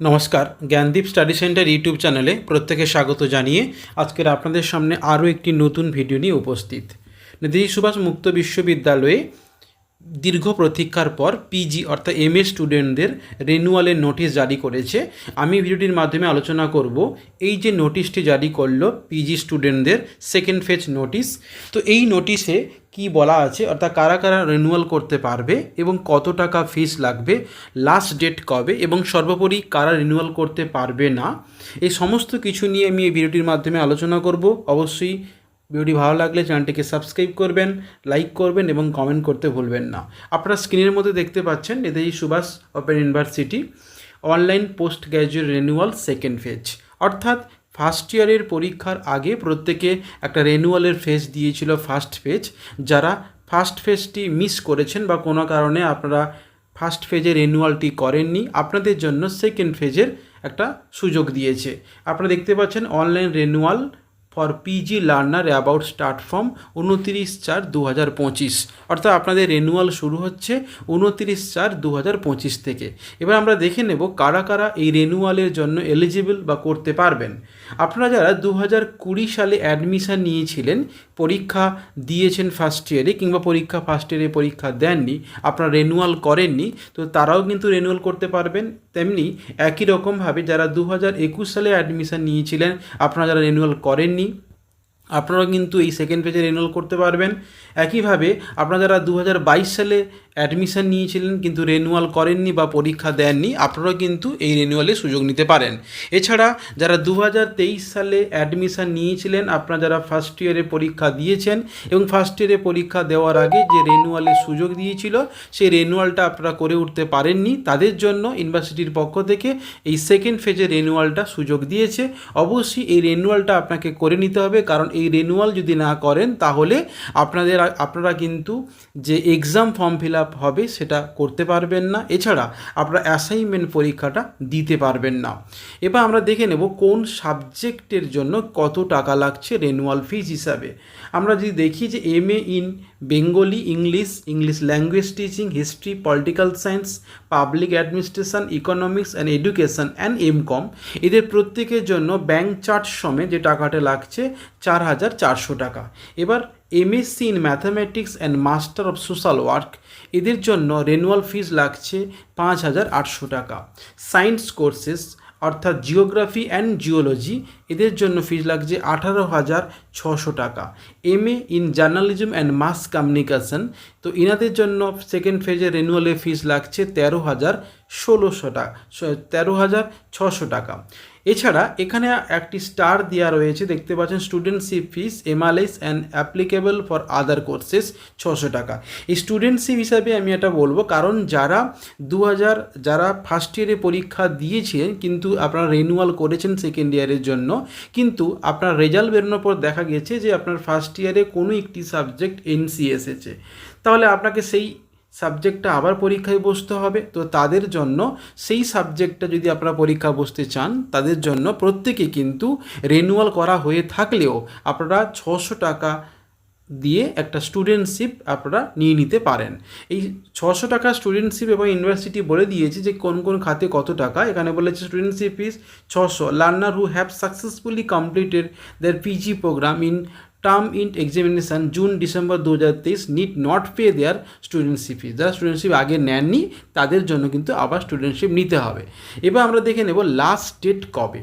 নমস্কার, Gyandeep study centre YouTube চ্যানেলে প্রত্যেকে স্বাগত জানিয়ে আজকের আপনাদের সামনে আরও একটি নতুন ভিডিও নিয়ে উপস্থিত। নেতাজি সুভাষ মুক্ত বিশ্ববিদ্যালয়ে দীর্ঘ প্রতীক্ষার পর পিজি অর্থাৎ এম স্টুডেন্টদের রেনুয়ালের নোটিশ জারি করেছে। আমি ভিডিওটির মাধ্যমে আলোচনা করব, এই যে নোটিশটি জারি করল পিজি স্টুডেন্টদের সেকেন্ড ফেজ নোটিশ তো এই নোটিশে কি বলা আছে? অর্থাৎ কারা কারা রেনুয়াল করতে পারবে এবং কত টাকা ফিস লাগবে? লাস্ট ডেট কবে? এবং সর্বোপরি কারা রিনিউয়াল করতে পারবে না? এই সমস্ত কিছু নিয়ে আমি এই ভিডিওটির মাধ্যমে আলোচনা করব। অবশ্যই ভিডিওটি ভালো লাগলে চ্যানেলটিকে সাবস্ক্রাইব করবেন, লাইক করবেন এবং কমেন্ট করতে ভুলবেন না। আপনারা স্ক্রিনের মধ্যে দেখতে পাচ্ছেন Netaji Subhas open university online post graduate renewal second phase. অর্থাৎ ফার্স্ট ইয়ারের পরীক্ষার আগে প্রত্যেকে একটা রেনুয়ালের ফেজ দিয়েছিল ফার্স্ট ফেজ। যারা ফার্স্ট ফেজটি মিস করেছেন বা কোনো কারণে আপনারা ফার্স্ট ফেজের রেনুয়ালটি করেননি, আপনাদের জন্য সেকেন্ড ফেজের একটা সুযোগ দিয়েছে। আপনারা দেখতে পাচ্ছেন online renewal for PG learner about start from উনতিরিশ চার দু হাজার পঁচিশ। অর্থাৎ আপনাদের রেনুয়াল শুরু হচ্ছে উনতিরিশ চার দু হাজার পঁচিশ থেকে। এবার আমরা দেখে নেব কারা কারা এই রেনুয়ালের জন্য এলিজিবল বা করতে পারবেন। আপনারা যারা দু হাজার কুড়ি সালে অ্যাডমিশান নিয়েছিলেন, পরীক্ষা দিয়েছেন ফার্স্ট ইয়ারে কিংবা পরীক্ষা ফার্স্ট ইয়ারে পরীক্ষা দেননি, আপনারা রেনুয়াল করেননি, তো তারাও কিন্তু রেনুয়াল করতে পারবেন। তেমনি একই রকমভাবে যারা দু হাজার একুশ সালে অ্যাডমিশান নিয়েছিলেন, আপনারা যারা রেনুয়াল করেননি আপনারাও কিন্তু এই সেকেন্ড পেজে এনরোল করতে পারবেন। একইভাবে আপনারা যারা দু হাজার বাইশ সালে অ্যাডমিশন নিয়েছিলেন কিন্তু রেনুয়াল করেননি বা পরীক্ষা দেননি, আপনারাও কিন্তু এই রেনুয়ালে সুযোগ নিতে পারেন। এছাড়া যারা দু হাজার তেইশ সালে অ্যাডমিশন নিয়েছিলেন, আপনারা যারা ফার্স্ট ইয়ারে পরীক্ষা দিয়েছেন এবং ফার্স্ট ইয়ারে পরীক্ষা দেওয়ার আগে যে রেনুয়ালের সুযোগ দিয়েছিল, সেই রেনুয়ালটা আপনারা করে উঠতে পারেননি। তাদের জন্য ইউনিভার্সিটির পক্ষ থেকে এই সেকেন্ড ফেজে রেনুয়ালটা সুযোগ দিয়েছে। অবশ্যই এই রেনুয়ালটা আপনাকে করে নিতে হবে, কারণ এই রেনুয়াল যদি না করেন, তাহলে আপনাদের আপনারা কিন্তু যে এক্সাম ফর্ম ফিল আপ হবে, সেটা করতে পারবেন না। এছাড়া আপনারা অ্যাসাইনমেন্ট পরীক্ষাটা দিতে পারবেন না। এবার আমরা দেখে নেব কোন সাবজেক্টের জন্য কত টাকা লাগছে রেনুয়াল ফিজ হিসাবে। আমরা যদি দেখি যে M A in Bengali English English language teaching history political science public administration economics and education and M Com এদের প্রত্যেকের জন্য ব্যাংক চার্জ সমে যে টাকাটা লাগছে, চার হাজার চারশো টাকা। এবার MSc in mathematics and master of social work এদের জন্য রেনুয়াল ফিজ লাগছে পাঁচ হাজার আটশো টাকা। সায়েন্স কোর্সেস অর্থাৎ জিওগ্রাফি অ্যান্ড জিওলজি এদের জন্য ফিজ লাগছে আঠারো হাজার ছশো টাকা। M A in journalism and mass communication তো ইনাদের জন্য সেকেন্ড ফেজে রেনুয়ালের ফিজ লাগছে তেরো হাজার ষোলোশো টাকা, তেরো হাজার ছশো টাকা। এছাড়া এখানে একটি স্টার দেওয়া রয়েছে, দেখতে পাচ্ছেন studentship fees MLS and applicable for other courses ছশো টাকা। এই স্টুডেন্টশিপ হিসাবে আমি এটা বলব, কারণ যারা দু হাজার যারা ফার্স্ট ইয়ারে পরীক্ষা দিয়েছিলেন কিন্তু আপনারা রেনুয়াল করেছেন সেকেন্ড ইয়ারের জন্য, কিন্তু আপনার রেজাল্ট বেরোনোর পর দেখা গেছে যে আপনার ফার্স্ট ইয়ারে কোনো একটি সাবজেক্ট এনসি এসেছে তাহলে আপনাকে সেই সাবজেক্টটা আবার পরীক্ষায় বসতে হবে। তো তাদের জন্য সেই সাবজেক্টটা যদি আপনারা পরীক্ষা বসতে চান, তাদের জন্য প্রত্যেকে কিন্তু রেনুয়াল করা হয়ে থাকলেও আপনারা ছশো টাকা দিয়ে একটা স্টুডেন্টশিপ আপনারা নিয়ে নিতে পারেন। এই ছশো টাকা স্টুডেন্টশিপ এবং ইউনিভার্সিটি বলে দিয়েছে যে কোন কোন খাতে কত টাকা। এখানে বলেছে স্টুডেন্টশিপ ইজ ছশো। Learner who have successfully completed their PG programme in term in examination June December দু হাজার তেইশ need not pay their studentship fees যারা স্টুডেন্টশিপ আগে নেননি, তাদের জন্য কিন্তু আবার স্টুডেন্টশিপ নিতে হবে। এবার আমরা দেখে নেব লাস্ট ডেট কবে।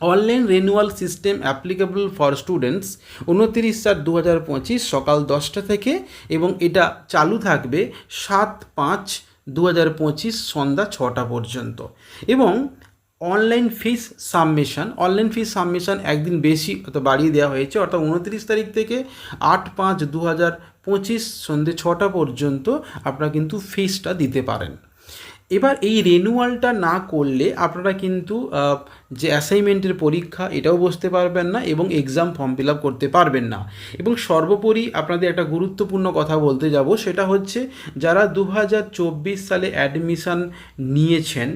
Online renewal system applicable for students উনতিরিশ চার দু হাজার পঁচিশ সকাল দশটা থেকে এবং এটা চালু থাকবে সাত পাঁচ দু হাজার পঁচিশ সন্ধ্যা ছটা পর্যন্ত। এবং online fees submission online fees submission একদিন বেশি বাড়িয়ে দেওয়া হয়েছে, অর্থাৎ উনত্রিশ তারিখ থেকে আট পাঁচ দু হাজার পঁচিশ সন্ধ্যে ছটা পর্যন্ত আপনারা কিন্তু ফিসটা দিতে পারেন। এবার এই রেনুয়ালটা না করলে আপনারা কিন্তু যে অ্যাসাইনমেন্টের পরীক্ষা এটাও বসতে পারবেন না এবং এক্সাম ফর্ম ফিল আপ করতে পারবেন না। এবং সর্বোপরি আপনাদের একটা গুরুত্বপূর্ণ কথা বলতে যাব, সেটা হচ্ছে যারা দু হাজার চব্বিশ সালে অ্যাডমিশান নিয়েছেন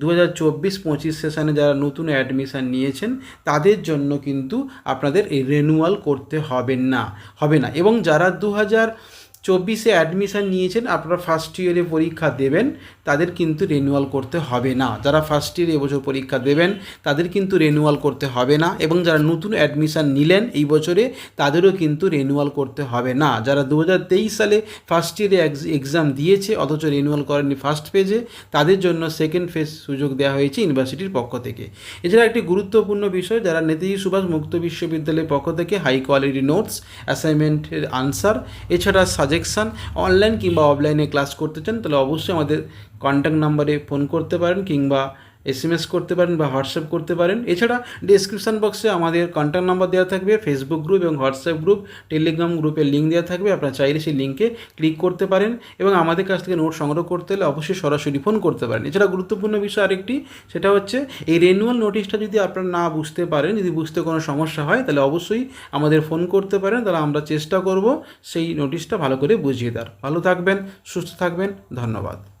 দু হাজার চব্বিশ পঁচিশ সেশনে যারা নতুন অ্যাডমিশান নিয়েছেন, তাদের জন্য কিন্তু আপনাদের এই রেনুয়াল করতে হবে না হবে না। এবং যারা দু হাজার চব্বিশে অ্যাডমিশান নিয়েছেন, আপনারা ফার্স্ট ইয়ারে পরীক্ষা দেবেন, তাদের কিন্তু রেনুয়াল করতে হবে না। যারা ফার্স্ট ইয়ার এবছর পরীক্ষা দেবেন, তাদের কিন্তু রেনুয়াল করতে হবে না। এবং যারা নতুন অ্যাডমিশান নিলেন এই বছরে, তাদেরও কিন্তু রেনুয়াল করতে হবে না। যারা দু হাজার তেইশ সালে ফার্স্ট ইয়ারে এক্সাম দিয়েছে, অথচ রেনুয়াল করেনি ফার্স্ট ফেজে তাদের জন্য সেকেন্ড ফেজ সুযোগ দেওয়া হয়েছে ইউনিভার্সিটির পক্ষ থেকে। এছাড়া একটি গুরুত্বপূর্ণ বিষয়, যারা নেতাজি সুভাষ মুক্ত বিশ্ববিদ্যালয়ের পক্ষ থেকে হাই কোয়ালিটি নোটস অ্যাসাইনমেন্টের আনসার এছাড়া সাজেকশান অনলাইন কিংবা অফলাইনে ক্লাস করতে চান, তাহলে অবশ্যই আমাদের কন্ট্যাক্ট নাম্বারে ফোন করতে পারেন কিংবা এসএমএস করতে পারেন বা হোয়াটসঅ্যাপ করতে পারেন। এছাড়া ডিসক্রিপশান বক্সে আমাদের কন্ট্যাক্ট নাম্বার দেওয়া থাকবে ফেসবুক গ্রুপ এবং হোয়াটসঅ্যাপ গ্রুপ টেলিগ্রাম গ্রুপের লিঙ্ক দেওয়া থাকবে। আপনারা চাইলে সেই লিঙ্কে ক্লিক করতে পারেন এবং আমাদের কাছ থেকে নোট সংগ্রহ করতে হলে অবশ্যই সরাসরি ফোন করতে পারেন। এছাড়া গুরুত্বপূর্ণ বিষয় আরেকটি, সেটা হচ্ছে এই রেনুয়াল নোটিশটা যদি আপনারা না বুঝতে পারেন, যদি বুঝতে কোনো সমস্যা হয়, তাহলে অবশ্যই আমাদের ফোন করতে পারেন। তাহলে আমরা চেষ্টা করব সেই নোটিশটা ভালো করে বুঝিয়ে দেওয়ার। ভালো থাকবেন, সুস্থ থাকবেন। ধন্যবাদ।